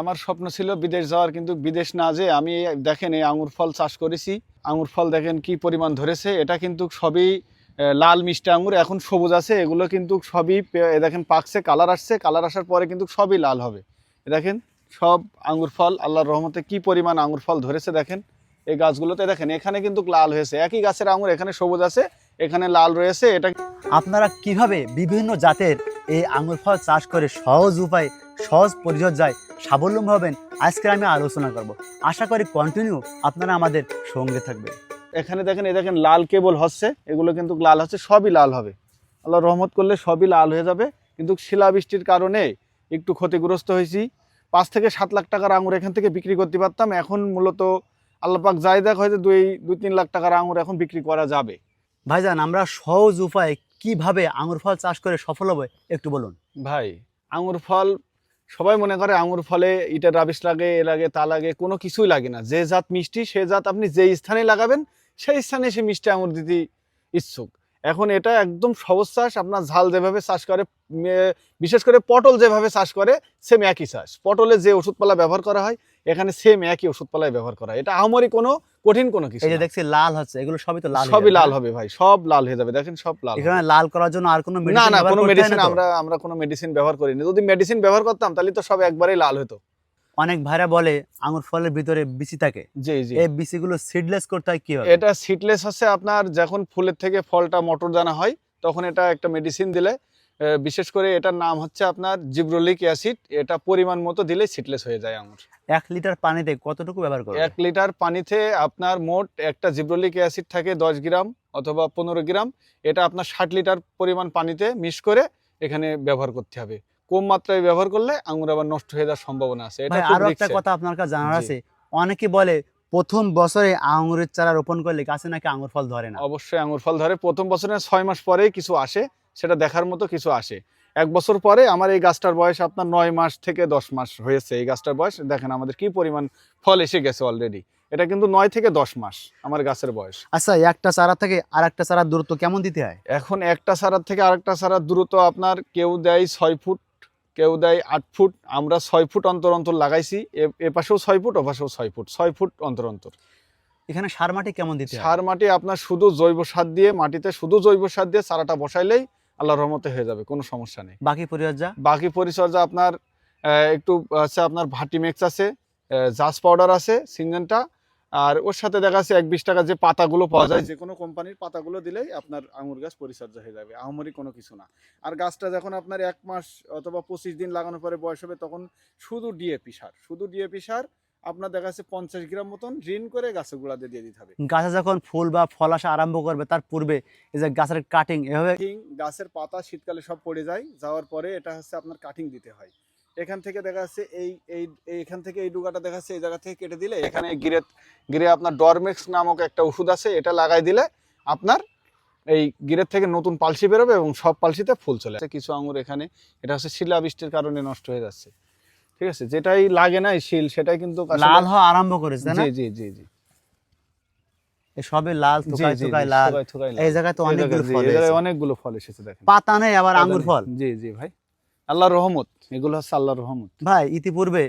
আমার স্বপ্ন ছিল বিদেশ যাওয়ার, কিন্তু বিদেশ না যে আমি দেখেন এই আঙুর ফল চাষ করেছি। আঙুর ফল দেখেন কি পরিমাণ ধরেছে। এটা কিন্তু সবই লাল মিষ্টি আঙুর, এখন সবুজ আছে। এগুলো কিন্তু সবই দেখেন পাকছে, কালার আসছে। কালার আসার পরে কিন্তু সবই লাল হবে। দেখেন, সব আঙুর ফল, আল্লাহর রহমতে কি পরিমাণ আঙুর ফল ধরেছে দেখেন। এই গাছগুলোতে দেখেন, এখানে কিন্তু লাল হয়েছে। একই গাছের আঙুর, এখানে সবুজ আছে, এখানে লাল রয়েছে। এটা আপনারা কীভাবে বিভিন্ন জাতের এই আঙুর ফল চাষ করে সহজ উপায়ে সহজ পরিচর্যায় স্বাবলম্বী হবেন আজকে আমি আলোচনা করব। আশা করি কন্টিনিউ আপনারা আমাদের সঙ্গে থাকবেন। এখানে দেখেন এই দেখেন লাল কেবল হচ্ছে এগুলো কিন্তু লাল হচ্ছে সবই লাল হবে। আল্লাহ রহমত করলে সবই লাল হয়ে যাবে কিন্তু শিলাবৃষ্টির কারণে একটু ক্ষতিগ্রস্ত হয়েছি। পাঁচ থেকে সাত লাখ টাকার আঙুর এখান থেকে বিক্রি করতে পারতাম এখন মূলত আল্লাপাক যাই দেখ হয়তো দুই দুই তিন লাখ টাকার আঙুর এখন বিক্রি করা যাবে। ভাইজান আমরা সহজ উপায়ে কীভাবে আঙুর ফল চাষ করে সফল হবে একটু বলুন। ভাই আঙুর ফল সবাই মনে করে আঙুর ফলে ইটের রাবিশ লাগে, এ লাগে, তা লাগে, কোনো কিছুই লাগে না। যে জাত মিষ্টি, সে জাত আপনি যে স্থানে লাগাবেন, সেই স্থানে সে মিষ্টি আঙুর দিতে ইচ্ছুক। এখন এটা একদম সহজ চাষ আপনার ঝাল যেভাবে চাষ করে বিশেষ করে পটল যেভাবে চাষ করে সেম একই চাষ। পটলে যে ওষুধপালা ব্যবহার করা হয় এখানে সেম একই ওষুধপালায় ব্যবহার করা হয়। এটা আহামরি কোনো কঠিন কোনো কিছু এই যে দেখছি লাল হচ্ছে এগুলো সবই তো লাল সবই লাল হবে ভাই সব লাল হয়ে যাবে দেখেন সব লাল এখানে লাল করার জন্য আর কোনো না না কোনো মেডিসিন আমরা আমরা কোনো মেডিসিন ব্যবহার করিনি। যদি মেডিসিন ব্যবহার করতাম তাহলে তো সব একবারেই লাল হতো। অনেক ভাইরা বলে আঙুর ফলের ভিতরে বিচি থাকে। জি জি। এই বিচিগুলো সিডলেস করতে হয় কীভাবে? এটা সিটলেস হচ্ছে আপনার যখন ফুলের থেকে ফলটা মটর দানা হয় তখন এটা একটা মেডিসিন দিলে বিশেষ করে এটার নাম হচ্ছে আপনার জিব্রোলিক অ্যাসিড। এটা পরিমাণ মতো দিলে সিটলেস হয়ে যায় আঙুর। এক লিটার পানিতে কতটুকু ব্যবহার করবে এক লিটার পানিতে আপনার মোট একটা জিব্রোলিক অ্যাসিড থাকে দশ গ্রাম অথবা পনেরো গ্রাম। এটা আপনার ষাট লিটার পরিমাণ পানিতে মিক্স করে এখানে ব্যবহার করতে হবে। কম মাত্রায় ব্যবহার করলে আঙুর আবার নষ্ট হয়ে যাওয়ার সম্ভাবনা আছে। এটা আরও একটা কথা আপনার কাছে জানার আছে। অনেকে বলে প্রথম বছরে আঙুরের চারা রোপণ করলে গাছে নাকি আঙুর ফল ধরে না? অবশ্যই আঙুর ফল ধরে। প্রথম বছরে ছয় মাস পরেই কিছু আসে সেটা দেখার মতো কিছু আসে। এক বছর পরে আমার এই গাছটার বয়স আপনার নয় মাস থেকে দশ মাস হয়েছে। এই গাছটার বয়স দেখেন আমাদের কি পরিমাণ ফল এসে গেছে অলরেডি এটা কিন্তু নয় থেকে দশ মাস আমার গাছের বয়স। আচ্ছা একটা চারা থেকে আর একটা চারার দূরত্ব কেমন দিতে হয়? এখন একটা চারার থেকে আরেকটা সারার দূরত্ব আপনার কেউ দেয় ছয় ফুট কেউ দেয় আট ফুট আমরা ছয় ফুট অন্তর অন্তর লাগাইছি। এ- পাশেও ছয় ফুট ও পাশেও ছয় ফুট ছয় ফুট অন্তর অন্তর। এখানে সার মাটি কেমন দিতে সার মাটি আপনার শুধু জৈব সার দিয়ে মাটিতে শুধু জৈব সার দিয়ে চারাটা বসাইলেই আল্লাহর রহমতে হয়ে যাবে কোনো সমস্যা নেই। বাকি পরিচর্যা? বাকি পরিচর্যা আপনার একটু আছে আপনার ভাটি মিক্স আছে জাস পাউডার আছে সিনজেনটা আর ওর সাথে দেখা যাচ্ছে এক বিশ টাকা যে পাতাগুলো পাওয়া যায়। যে কোনো কোম্পানির পাতাগুলো দিলেই আপনার আঙুর গাছ পরিচর্যা হয়ে যাবে আহমরি কোনো কিছু না। আর গাছটা যখন আপনার এক মাস অথবা পঁচিশ দিন লাগানোর পরে বয়স হবে তখন শুধু ডিএপি সার শুধু ডিএপি সার আপনার দেখা যাচ্ছে পঞ্চাশ গ্রাম মতন ঋণ করে গাছের গোড়াতে দিয়ে দিতে হবে। গাছে যখন ফুল বা ফল আসা আরম্ভ করবে তার পূর্বে এই যে গাছের কাটিং এভাবে গাছের পাতা শীতকালে সব পড়ে যায় যাওয়ার পরে এটা হচ্ছে আপনার কাটিং দিতে হয়। এখান থেকে দেখা যাচ্ছে এই এই এখান থেকে এই ডুগাটা দেখা যাচ্ছে এই জায়গা থেকে কেটে দিলে এখানে গিরে গিরে আপনার ডরমেক্স নামক একটা ওষুধ আছে এটা লাগাই দিলে আপনার এই গিরের থেকে নতুন পালসি বেরোবে এবং সব পালসিতে ফুল চলে আসে। কিছু আঙুর এখানে এটা হচ্ছে শিলা বৃষ্টির কারণে নষ্ট হয়ে যাচ্ছে। ঠিক আছে যেটাই লাগে না শিল সেটাই কিন্তু লাল হওয়া আরম্ভ করেছে জি জি জি জি। এই সবে লাল জি, জি, লাল। এই জায়গায় তো অনেকগুলো ফল এই জায়গায় অনেকগুলো ফল এসেছে দেখেন। পাতা নেই আবার আঙ্গুর ফল। জি জি ভাই। আল্লাহর রহমত এগুলো হচ্ছে আল্লাহর রহমত। ভাই ইতিপূর্বে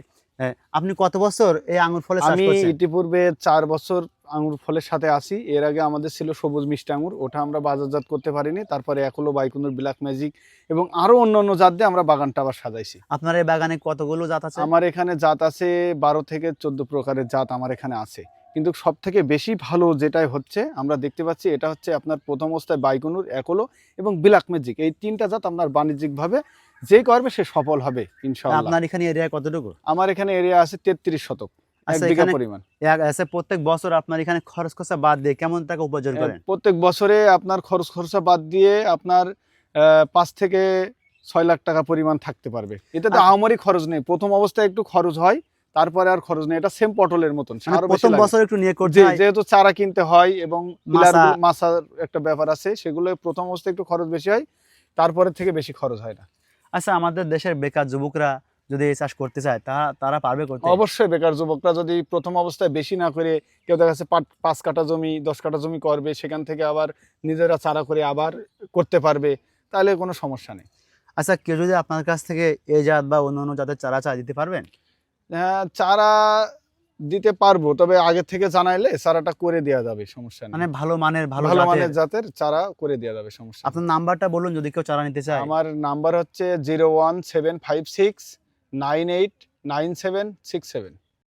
আপনি কত বছর এই আঙুর ফলে চাষ আমি ইতিপূর্বে চার বছর আঙুর ফলের সাথে আসি এর আগে আমাদের ছিল সবুজ মিষ্টি আঙুর ওটা আমরা বাজারজাত করতে পারিনি। তারপরে একলো বাইকুনুর ব্ল্যাক ম্যাজিক এবং আরও অন্য অন্য জাত দিয়ে আমরা বাগানটা আবার সাজাইছি। আপনার এই বাগানে কতগুলো জাত আছে? আমার এখানে জাত আছে বারো থেকে চোদ্দ প্রকারের জাত আমার এখানে আছে। কিন্তু সব থেকে বেশি ভালো যেটাই হচ্ছে আমরা দেখতে পাচ্ছি এটা হচ্ছে আপনার প্রথম অবস্থায় বাইকুনুর একলো এবং ব্ল্যাক ম্যাজিক। এই তিনটা জাত আপনার বাণিজ্যিকভাবে যে করবে সে সফল হবে ইনশাআল্লাহ। আপনার এখানে এরিয়া কতটুকু? আমার এখানে এরিয়া আছে তেত্রিশ শতক এক আচ্ছা, পরিমাণ। প্রত্যেক বছর আপনার এখানে খরচ খরচা বাদ দিয়ে কেমন টাকা উপার্জন করেন? প্রত্যেক বছরে আপনার খরচ খরচা বাদ দিয়ে আপনার পাঁচ থেকে ছয় লাখ টাকা পরিমাণ থাকতে পারবে। এটা তো আচ্ছা। আমারই খরচ নেই। প্রথম অবস্থায় একটু খরচ হয় তারপরে আর খরচ নেই। এটা সেম পটলের মতন মানে প্রথম বছর একটু নিয়ে করতে যেহেতু চারা কিনতে হয় এবং মাছার একটা ব্যাপার আছে সেগুলো প্রথম অবস্থায় একটু খরচ বেশি হয় তারপরে থেকে বেশি খরচ হয় না। আচ্ছা আমাদের দেশের বেকার যুবকরা যদি এই চাষ করতে চায় তা তারা পারবে করতে? অবশ্যই বেকার যুবকরা যদি প্রথম অবস্থায় বেশি না করে কেউ দেখা যাচ্ছে পাঁচ- কাঠা জমি দশ কাঠা জমি করবে সেখান থেকে আবার নিজেরা চারা করে আবার করতে পারবে তাহলে কোনো সমস্যা নেই। আচ্ছা কেউ যদি আপনার কাছ থেকে এই জাত বা অন্য অন্য জাতের চারা চায় দিতে পারবেন? হ্যাঁ চারা দিতে পারব তবে আগে থেকে জানাইলে চারাটা করে দেওয়া যাবে সমস্যা নেই। মানে ভালো মানের ভালো ভালো মানের জাতের চারা করে দেওয়া যাবে সমস্যা আপনার নাম্বারটা বলুন যদি কেউ চারা নিতে চায়। আমার নাম্বার হচ্ছে zero one seven five six nine eight nine seven six seven.